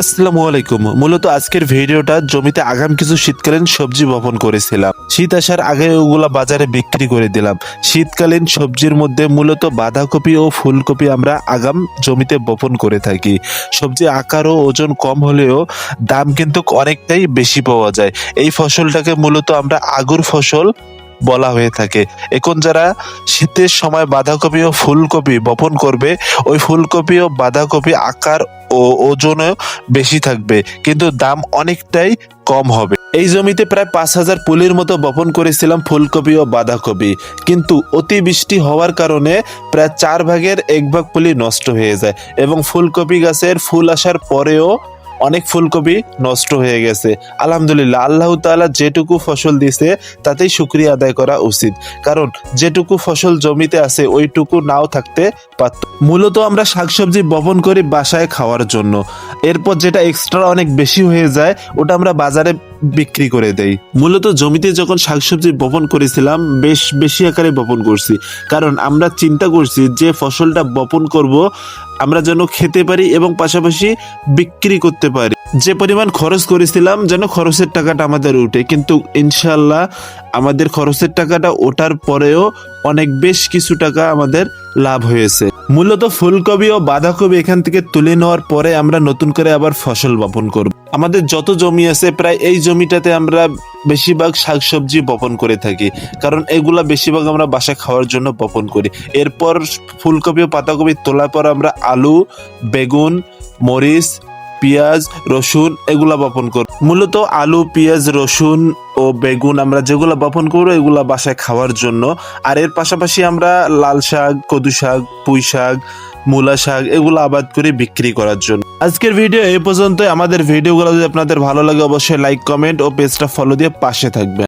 আসসালামু আলাইকুম। মূলত আজকের ভিডিওটা জমিতে আগাম কিছু শীতকালীন সবজি বপন করেছিলাম। শীত আসার আগে ওগুলা বাজারে বিক্রি করে দিলাম। শীতকালীন সবজির মধ্যে মূলত বাঁধাকপি ও ফুলকপি আমরা আগাম জমিতে বপন করে থাকি। সবজি আকার ও ওজন কম হলেও দাম কিন্তু অনেকটাই বেশি পাওয়া যায়। এই ফসলটাকে মূলত আমরা আগুর ফসল বলা হয়ে থাকে। এখন যারা শীতের সময় বাঁধাকপি ও ফুলকপি বপন করবে, ওই ফুলকপি ও বাঁধাকপি আকার ও ওজনও বেশি থাকবে, কিন্তু দাম অনেকটাই কম হবে। এই জমিতে প্রায় পাঁচ হাজার পুলির মতো বপন করেছিলাম ফুলকপি ও বাঁধাকপি, কিন্তু অতিবৃষ্টি হওয়ার কারণে প্রায় চার ভাগের এক ভাগ পুলি নষ্ট হয়ে যায় এবং ফুলকপি গাছের ফুল আসার পরেও অনেক ফুলকপি নষ্ট হয়ে গেছে। আলহামদুলিল্লাহ, আল্লাহ তালা যেটুকু ফসল দিছে, তাতেই শুক্রিয়া আদায় করা উচিত। কারণ, যেটুকু ফসল জমিতে আছে, ওইটুকু নাও থাকতে পারত। মূলত আমরা শাকসবজি বপন করি বাসায় খাওয়ার জন্য। এরপর যেটা এক্সট্রা অনেক বেশি হয়ে যায়, ওটা আমরা বাজারে বিক্রি করে দেই। মূলত জমিতে যখন শাকসবজি বপন করেছিলাম, বেশ বেশি আকারে বপন করছি। কারণ আমরা চিন্তা করছি যে ফসলটা বপন করব, আমরা যেন খেতে পারি এবং পাশাপাশি বিক্রি করতে পারি। যে পরিমাণ খরচ করেছিলাম যেন খরচের টাকাটা আমাদের উঠে, কিন্তু ইনশাল্লাহ আমাদের খরচের টাকাটা ওঠার পরেও অনেক বেশ কিছু টাকা আমাদের লাভ হয়েছে। মূলত ফুলকপি ও বাঁধাকপি এখান থেকে তুলে নেওয়ার পরে আমরা নতুন করে আবার ফসল বপন করব। আমাদের যত জমি আছে, প্রায় এই জমিটাতে আমরা বেশিরভাগ শাকসবজি বপন করে থাকি, কারণ এগুলা বেশিরভাগ আমরা বাসা খাওয়ার জন্য বপন করি। এরপর ফুলকপি ও পাতাকপি তোলার পর আমরা আলু, বেগুন, মরিচ পেঁয়াজ, রসুন এগুলা বপন করি। মূলত আলু, পেঁয়াজ, রসুন ও বেগুন আমরা যেগুলো বপন করব এগুলা বাসায় খাওয়ার জন্য। আর এর পাশাপাশি আমরা লাল শাক, কদু শাক, পুঁই শাক, মূলা শাক এগুলো আবাদ করে বিক্রি করার জন্য। আজকের ভিডিও এই পর্যন্ত আমাদের ভিডিওগুলো যদি আপনাদের ভালো লাগে, অবশ্যই লাইক কমেন্ট ও পেজটা ফলো দিয়ে পাশে থাকবেন।